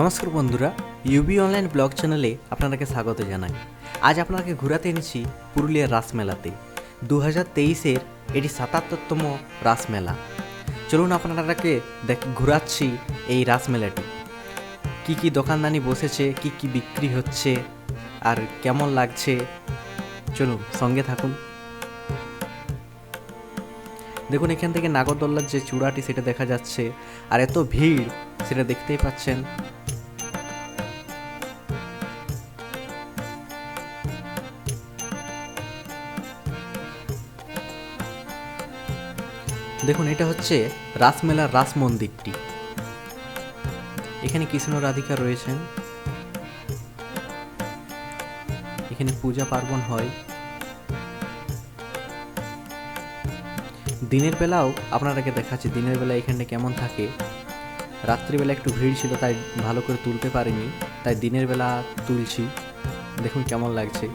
নমস্কার বন্ধুরা UV online blog চ্যানেলে আপনাদেরকে স্বাগত জানাই। আজ আপনাকে ঘোরাতে এনেছি পুরুলিয়ার রাসমেলাতে দু হাজার তেইশের এটি সাতাত্তরতম রাসমেলা চলুন আপনাদেরকে দেখ, ঘোরাচ্ছি এই রাসমেলাটি কি কি দোকানদানি বসেছে, কি কি বিক্রি হচ্ছে, আর কেমন লাগছে? চলুন, সঙ্গে থাকুন। দেখুন, এখান থেকে নাগরদোল্লার যে চূড়াটি, সেটা দেখা যাচ্ছে, আর এত ভিড়, সেটা দেখতেই পাচ্ছেন। দেখুন, এটা হচ্ছে রাসমেলার রাস মন্দিরটি। এখানে কৃষ্ণ রাধিকা রয়েছেন। এখানে পূজা পার্বণ হয়। দিনের বেলাও আপনারাকে দেখাচ্ছি, দিনের বেলা এখানটা কেমন থাকে। রাত্রিবেলা একটু ভিড় ছিল, তাই ভালো করে তুলতে পারিনি, তাই দিনের বেলা তুলছি। দেখুন কেমন লাগছে।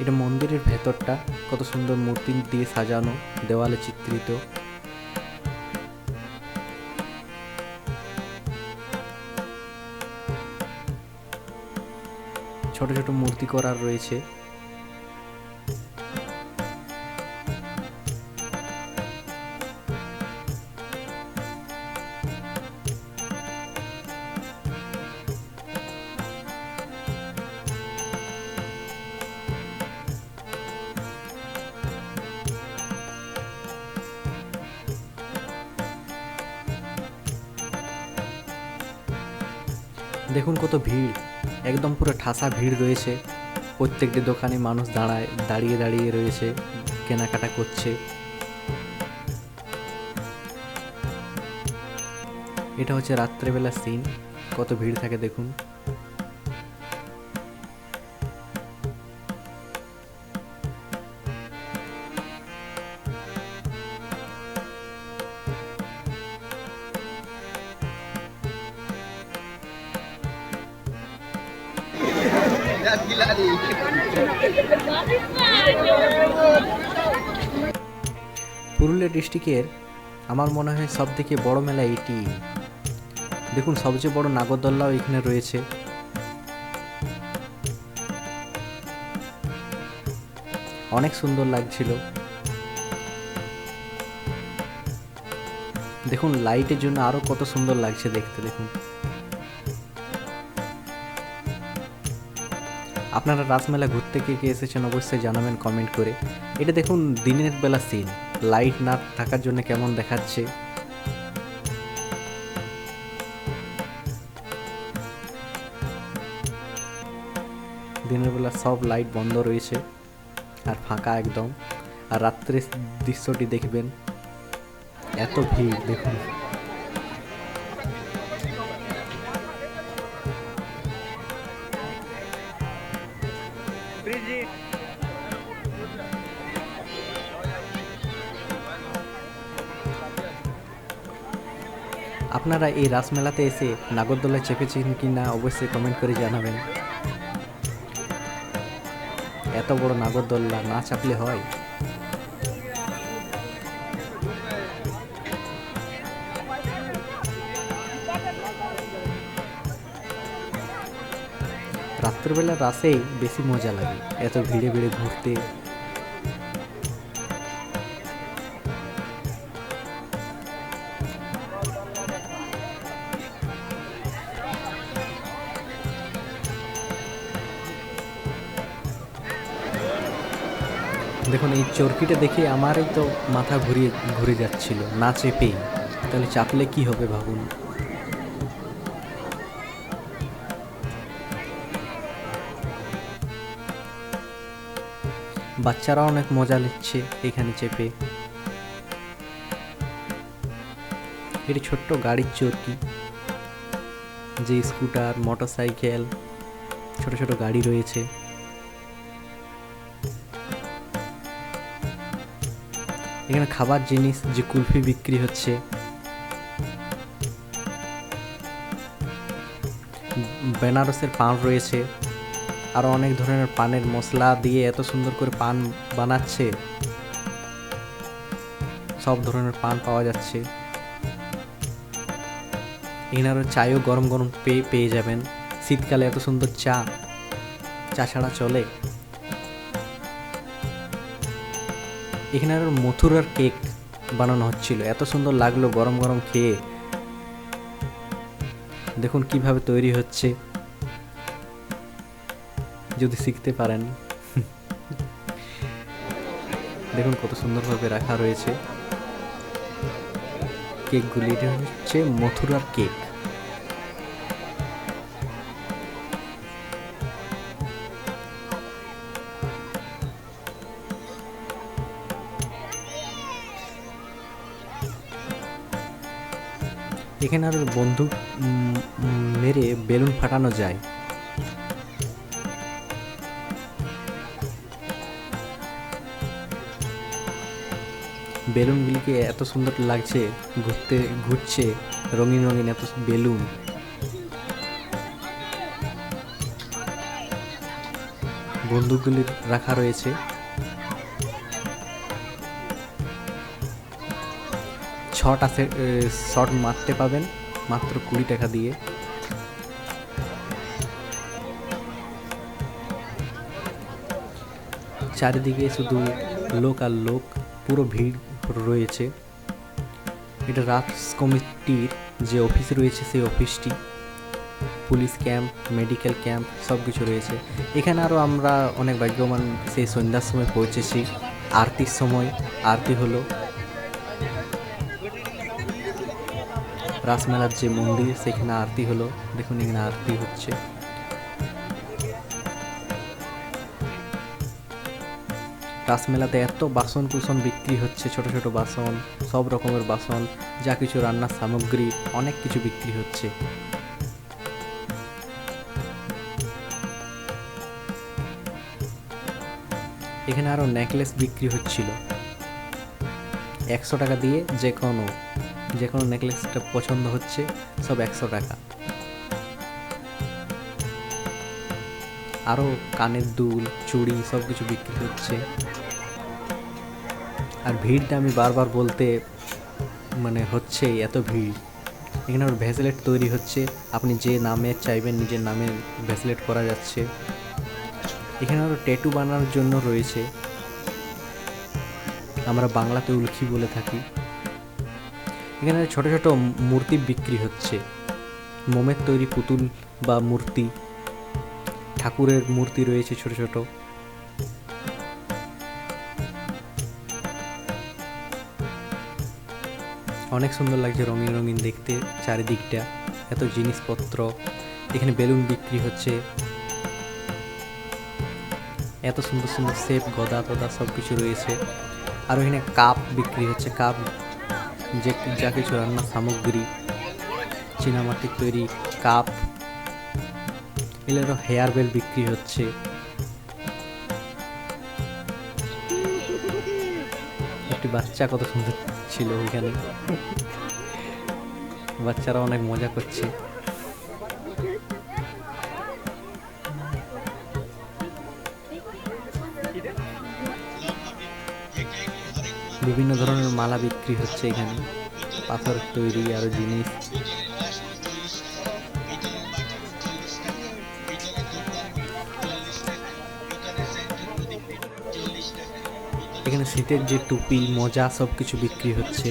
এটা মন্দিরের ভেতরটা, কত সুন্দর মূর্তি দিয়ে সাজানো, দেওয়ালে চিত্রিত। ছোট ছোট মূর্তি করার রয়েছে। দেখুন কত ভিড়। একদম পুরো ঠাসা ভিড় রয়েছে। প্রত্যেকটি দোকানে মানুষ দাঁড়ায়, দাঁড়িয়ে দাঁড়িয়ে রয়েছে, কেনাকাটা করছে। এটা হচ্ছে রাত্রেবেলার সিন কত ভিড় থাকে দেখুন। পুরুলিয়া ডিস্ট্রিক্টের আমার মনে হয় সব থেকে বড় মেলা এটি। দেখুন, সবচেয়ে বড় নাগরদোল্লাও এখানে রয়েছে। অনেক সুন্দর লাগছিল। দেখুন, লাইটের জন্য আরও কত সুন্দর লাগছে দেখতে, দেখুন। আপনারা রাসমেলা ঘুরতে কে কে এসেছেন অবশ্যই জানাবেন কমেন্ট করে। এটা দেখুন, দিনের বেলা সিন লাইট না থাকার জন্য কেমন দেখাচ্ছে? দিনের বেলা সব লাইট বন্ধ রয়েছে আর ফাঁকা একদম। আর রাত্রের দৃশ্যটি দেখবেন, এত ভিড়, দেখুন। আপনারা এই রাসমেলাতে এসে নাগরদোলায় চেপেছেন কি না অবশ্যই কমেন্ট করে জানাবেন। এত বড় নাগরদোল্লা না চাপলে হয়? রাত্রিবেলা রাসেই বেশি মজা লাগে। এত ভিড়ে ভিড়ে ঘুরতে। দেখুন, এই চরকিটা দেখে আমারই তো মাথা ঘুরিয়ে, ঘুরে যাচ্ছিল, না চেপেই। তাহলে চাপলে কি হবে ভাবুন? বাচ্চারা অনেক মজা নিচ্ছে এখানে চেপে। এটি ছোট্ট গাড়ির চরকি, যে স্কুটার মোটর সাইকেল ছোট ছোট গাড়ি রয়েছে। এখানে খাবার জিনিস যে কুলফি বিক্রি হচ্ছে। বেনারসের পান রয়েছে। আরও অনেক ধরনের পানের মশলা দিয়ে এত সুন্দর করে পান বানাচ্ছে। সব ধরনের পান পাওয়া যাচ্ছে। এখানে আরও চায়ও গরম গরম পেয়ে পেয়ে যাবেন। শীতকালে এত সুন্দর চা। চা ছাড়া চলে। এখানে আরও মথুরার কেক বানানো হচ্ছিল। এত সুন্দর লাগল গরম গরম খেয়ে। দেখুন কীভাবে তৈরি হচ্ছে। যদি শিখতে পারেন। দেখুন কত সুন্দরভাবে রাখা রয়েছে। কেকগুলি হচ্ছে মথুরার কেক। এখানে আর বন্দুক মেরে বেলুন ফাটানো যায়। বেলুনগুলিকে এত সুন্দর লাগছে, ঘুরতে, ঘুরছে, রঙিন রঙিন এত বেলুন। বন্দুকগুলি রাখা রয়েছে। ছটা শট মারতে পাবেন, মাত্র কুড়ি টাকা দিয়ে। চারিদিকে শুধু লোক আর লোক, পুরো ভিড় রয়েছে। এটা রাজ কমিটির যে অফিস রয়েছে, সেই অফিসটি। পুলিশ ক্যাম্প, মেডিকেল ক্যাম্প সব কিছু রয়েছে। এখানে আরও আমরা অনেক ভাগ্যবান সেই সন্ধ্যার সময় পৌঁছেছি। আরতির সময়, আরতি হলো। রাসমেলার যে মন্দির, সেখানে আরতি হলো। দেখুন এখানে আরতি হচ্ছে। রাসমেলাতে এত বাসন কুসন বিক্রি হচ্ছে, ছোট ছোট বাসন, সব রকমের বাসন, যা কিছু রান্নার সামগ্রী, অনেক কিছু বিক্রি হচ্ছে। এখানে আরও নেকলেস বিক্রি হচ্ছিল। একশো টাকা দিয়ে যে কোনো যে কোনো নেকলেসটা পছন্দ হচ্ছে, সব একশো টাকা। আরও কানের দুল, চুড়ি সব কিছু বিক্রি হচ্ছে। আর ভিড়টা আমি বারবার বলতে মানে হচ্ছে এত ভিড়। এখানে ওর ভ্যাসলেট তৈরি হচ্ছে, আপনি যে নামে চাইবেন নিজের নামে ভ্যাসলেট করা যাচ্ছে। এখানে আরও ট্যাটু বানানোর জন্য রয়েছে। আমরা বাংলাতে উলখি বলে থাকি। এখানে ছোট ছোট মূর্তি বিক্রি হচ্ছে। মোমের তৈরি পুতুল বা মূর্তি, ঠাকুরের মূর্তি রয়েছে ছোট ছোট। অনেক সুন্দর লাগছে রঙিন রঙিন দেখতে চারিদিকটা, এত জিনিসপত্র। এখানে বেলুন বিক্রি হচ্ছে। এত সুন্দর সুন্দর শেপ গদা, তদা সব কিছু রয়েছে। আর এখানে কাপ বিক্রি হচ্ছে, কাপ যে যা কিছু রান্নার সামগ্রী, চীনামাটির তৈরি কাপ এগুলো হেয়ার বেল বিক্রি হচ্ছে। একটি বাচ্চা কত সুন্দর ছিল ওইখানে। বাচ্চারা অনেক মজা করছে। বিভিন্ন ধরনের মালা বিক্রি হচ্ছে এখানে। পাথর তৈরি, আরও জিনিস। এখানে শীতের যে টুপি, মোজা সব কিছু বিক্রি হচ্ছে।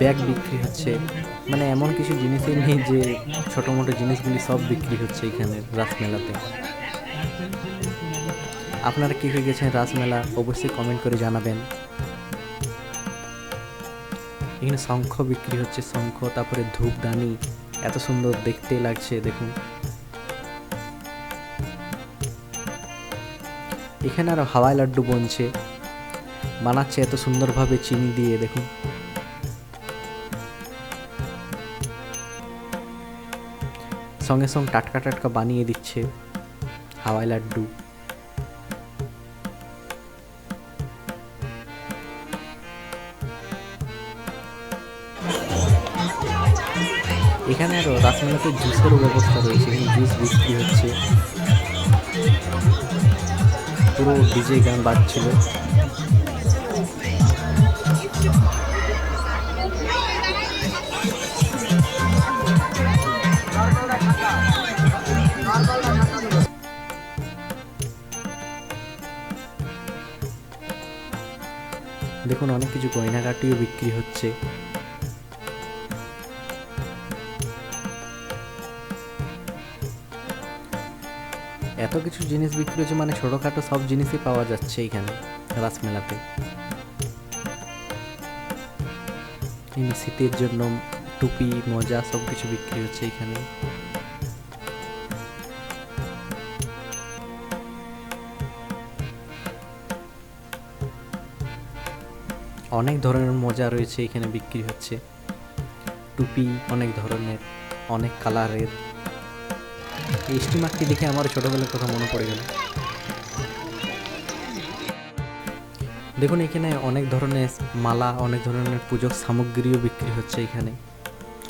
ব্যাগ বিক্রি হচ্ছে। মানে এমন কিছু জিনিসই নেই যে ছোটো মোটো জিনিসগুলি সব বিক্রি হচ্ছে এখানে রাসমেলাতে। আপনারা কী হয়ে গেছেন? রাসমেলা অবশ্যই কমেন্ট করে জানাবেন। এখানে শঙ্খ বিক্রি হচ্ছে, শঙ্খ, তারপরে ধূপদানি। এত সুন্দর দেখতে লাগছে, দেখুন। এখানে আরও হাওয়াই লাড্ডু বনছে। বানাচ্ছে এত সুন্দরভাবে চিনি দিয়ে, দেখুন। সঙ্গে সঙ্গে টাটকা টাটকা বানিয়ে দিচ্ছে হাওয়াই লাড্ডু। এখানে আরও রাসমেলাতে জুসেরও ব্যবস্থা রয়েছে এখানে জুস বিক্রি হচ্ছে। পুরো ডিজে গান বাজছিল। দেখুন, অনেক কিছু গয়নাগাটিও বিক্রি হচ্ছে। এত কিছু জিনিস বিক্রি হচ্ছে মানে ছোটোখাটো সব জিনিসই পাওয়া যাচ্ছে এখানে রাসমেলাতে। শীতের জন্য টুপি, মোজা সব কিছু বিক্রি হচ্ছে এখানে অনেক ধরনের মোজা রয়েছে এখানে বিক্রি হচ্ছে। টুপি অনেক ধরনের, অনেক কালারের। এই স্টিমারটি দেখে আমার ছোটোবেলার কথা মনে পড়ে গেল। দেখুন, এখানে অনেক ধরনের মালা, অনেক ধরনের পুজোর সামগ্রীও বিক্রি হচ্ছে এখানে।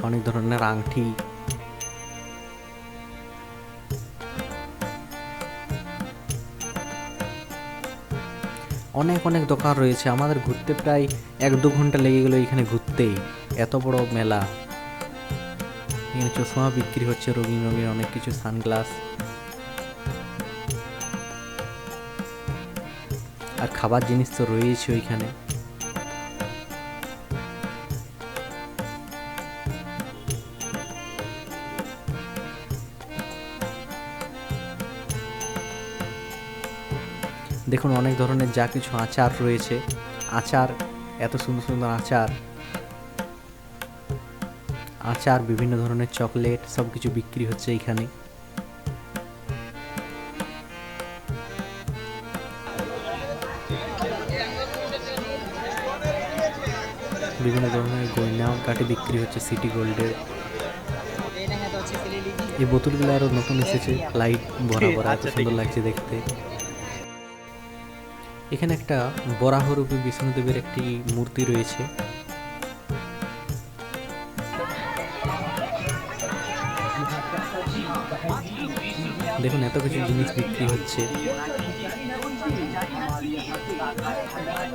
অনেক ধরনের আংটি। অনেক অনেক দোকান রয়েছে। আমাদের ঘুরতে প্রায় এক দু ঘণ্টা লেগে গেলো এখানে ঘুরতেই। এত বড় মেলা। এখানে চশমা বিক্রি হচ্ছে, রঙিন রঙিন অনেক কিছু, সানগ্লাস। আর খাবার জিনিস তো রয়েছে ওইখানে। দেখুন, অনেক ধরনের যা কিছু আচার রয়েছে। আচার, এত সুন্দর সুন্দর আচার। আচার বিভিন্ন ধরনের চকলেট সব কিছু বিক্রি হচ্ছে এখানে। বিভিন্ন ধরনের গয়না কাঠে বিক্রি হচ্ছে সিটি গোল্ডের। এই বোতলগুলো আরও নতুন এসেছে লাইট ভরা ভরা এত সুন্দর লাগছে দেখতে। এখানে একটা বরাহরূপী বিষ্ণুদেবের একটি মূর্তি রয়েছে। দেখুন এত কিছু জিনিস বিক্রি হচ্ছে।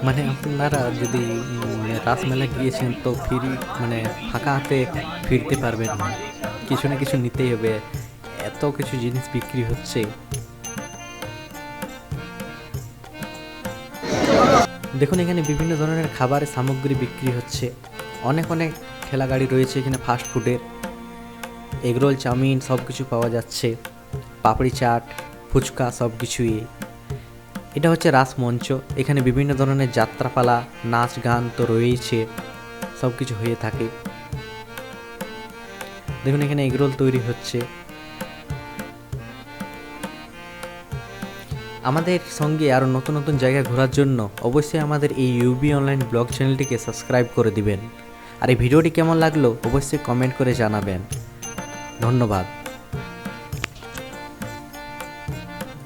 মানে আপনারা যদি উম, রাসমেলা গিয়েছেন তো ফিরি মানে ফাঁকা হাতে ফিরতে পারবেন না। কিছু না কিছু নিতেই হবে। এত কিছু জিনিস বিক্রি হচ্ছে। দেখুন এখানে বিভিন্ন ধরনের খাবারের সামগ্রী বিক্রি হচ্ছে। অনেক অনেক ঠেলা গাড়ি রয়েছে এখানে ফাস্ট ফুডের এগরোল চাউমিন সব কিছু পাওয়া যাচ্ছে। পাপড়ি চাট, ফুচকা সব কিছুই। এটা হচ্ছে রাসমঞ্চ এখানে বিভিন্ন ধরনের যাত্রাপালা, নাচ গান তো রয়েছে সব কিছু হয়ে থাকে। দেখুন এখানে এগরোল তৈরি হচ্ছে। আমাদের সঙ্গে আরও নতুন নতুন জায়গা ঘোরার জন্য অবশ্যই আমাদের এই ইউবি অনলাইন ব্লগ চ্যানেলটিকে সাবস্ক্রাইব করে দিবেন। আর এই ভিডিওটি কেমন লাগল অবশ্যই কমেন্ট করে জানাবেন। ধন্যবাদ।